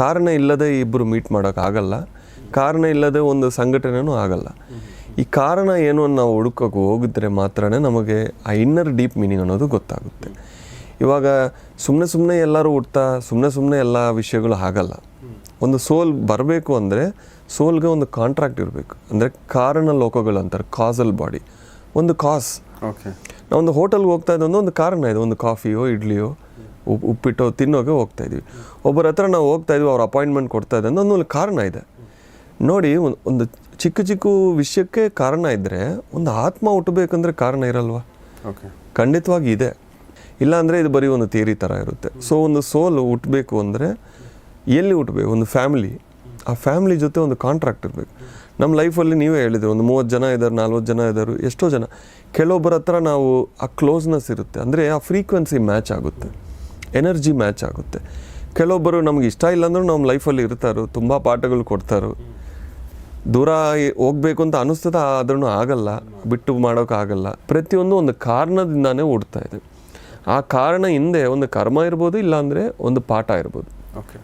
ಕಾರಣ ಇಲ್ಲದೆ ಇಬ್ಬರು ಮೀಟ್ ಮಾಡೋಕ್ಕಾಗಲ್ಲ ಕಾರಣ ಇಲ್ಲದೆ ಒಂದು ಸಂಘಟನೆನೂ ಆಗಲ್ಲ. ಈ ಕಾರಣ ಏನು ಅನ್ನೋ ನಾವು ಹುಡುಕೋಕೆ ಹೋಗಿದ್ರೆ ಮಾತ್ರನೇ ನಮಗೆ ಆ ಇನ್ನರ್ ಡೀಪ್ ಮೀನಿಂಗ್ ಅನ್ನೋದು ಗೊತ್ತಾಗುತ್ತೆ. ಇವಾಗ ಸುಮ್ಮನೆ ಸುಮ್ಮನೆ ಎಲ್ಲರೂ ಹುಡ್ತಾ ಸುಮ್ಮನೆ ಸುಮ್ಮನೆ ಎಲ್ಲ ವಿಷಯಗಳು ಆಗಲ್ಲ. ಒಂದು ಸೋಲ್ ಬರಬೇಕು ಅಂದರೆ ಸೋಲ್ಗೆ ಒಂದು ಕಾಂಟ್ರಾಕ್ಟ್ ಇರಬೇಕು. ಅಂದರೆ ಕಾರಣ ಲೋಕಗಳು ಅಂತಾರೆ ಕಾಸಲ್ ಬಾಡಿ ಒಂದು ಕಾಸ್ ಓಕೆ ನಾವು ಒಂದು ಹೋಟೆಲ್ಗೆ ಹೋಗ್ತಾ ಇದ್ದೊಂದು ಒಂದು ಕಾರಣ ಇದೆ. ಒಂದು ಕಾಫಿಯೋ ಇಡ್ಲಿಯೋ. ಉಪ್ ಉಪ್ಪಿಟ್ಟು ತಿನ್ನೋಕೆ ಹೋಗ್ತಾ ಇದ್ವಿ. ಒಬ್ಬರ ಹತ್ರ ನಾವು ಹೋಗ್ತಾ ಇದ್ವಿ ಅವ್ರ ಅಪಾಯಿಂಟ್ಮೆಂಟ್ ಕೊಡ್ತಾ ಇದ್ದೆ ಒಂದು ಕಾರಣ ಇದೆ. ನೋಡಿ ಒಂದ್- ಒಂದು ಚಿಕ್ಕ ಚಿಕ್ಕ ವಿಷಯಕ್ಕೆ ಕಾರಣ ಇದ್ದರೆ ಒಂದು ಆತ್ಮ ಹುಟ್ಟಬೇಕಂದ್ರೆ ಕಾರಣ ಇರಲ್ವಾ? ಓಕೆ ಖಂಡಿತವಾಗಿ ಇದೆ. ಇಲ್ಲಾಂದರೆ ಇದು ಬರೀ ಒಂದು ಥಿಯರಿ ಥರ ಇರುತ್ತೆ. ಸೊ ಒಂದು ಸೋಲು ಹುಟ್ಟಬೇಕು ಅಂದರೆ ಎಲ್ಲಿ ಹುಟ್ಟಬೇಕು ಒಂದು ಫ್ಯಾಮಿಲಿ ಆ ಫ್ಯಾಮಿಲಿ ಜೊತೆ ಒಂದು ಕಾಂಟ್ರಾಕ್ಟ್ ಇರಬೇಕು. ನಮ್ಮ ಲೈಫಲ್ಲಿ ನೀವೇ ಹೇಳಿದ್ರು ಒಂದು ಮೂವತ್ತು ಜನ ಇದ್ದಾರೆ ನಲ್ವತ್ತು ಜನ ಇದ್ದಾರೆ ಎಷ್ಟೋ ಜನ. ಕೆಲವೊಬ್ಬರ ಹತ್ರ ನಾವು ಆ ಕ್ಲೋಸ್ನೆಸ್ ಇರುತ್ತೆ. ಅಂದರೆ ಆ ಫ್ರೀಕ್ವೆನ್ಸಿ ಮ್ಯಾಚ್ ಆಗುತ್ತೆ. ಎನರ್ಜಿ ಮ್ಯಾಚ್ ಆಗುತ್ತೆ. ಕೆಲವೊಬ್ಬರು ನಮ್ಗೆ ಇಷ್ಟ ಇಲ್ಲ ಅಂದ್ರೂ ನಮ್ಮ ಲೈಫಲ್ಲಿ ಇರ್ತಾರೋ, ತುಂಬ ಪಾಠಗಳು ಕೊಡ್ತಾರೋ. ದೂರ ಹೋಗ್ಬೇಕು ಅಂತ ಅನಿಸ್ತದ ಆದ್ರೂ ಆಗಲ್ಲ, ಬಿಟ್ಟು ಮಾಡೋಕ್ಕಾಗಲ್ಲ ಪ್ರತಿಯೊಂದು ಒಂದು ಕಾರಣದಿಂದಾನೇ ಓಡ್ತಾ ಇದೆ. ಆ ಕಾರಣ ಹಿಂದೆ ಒಂದು ಕರ್ಮ ಇರ್ಬೋದು, ಇಲ್ಲಾಂದರೆ ಒಂದು ಪಾಠ ಇರ್ಬೋದು. ಓಕೆ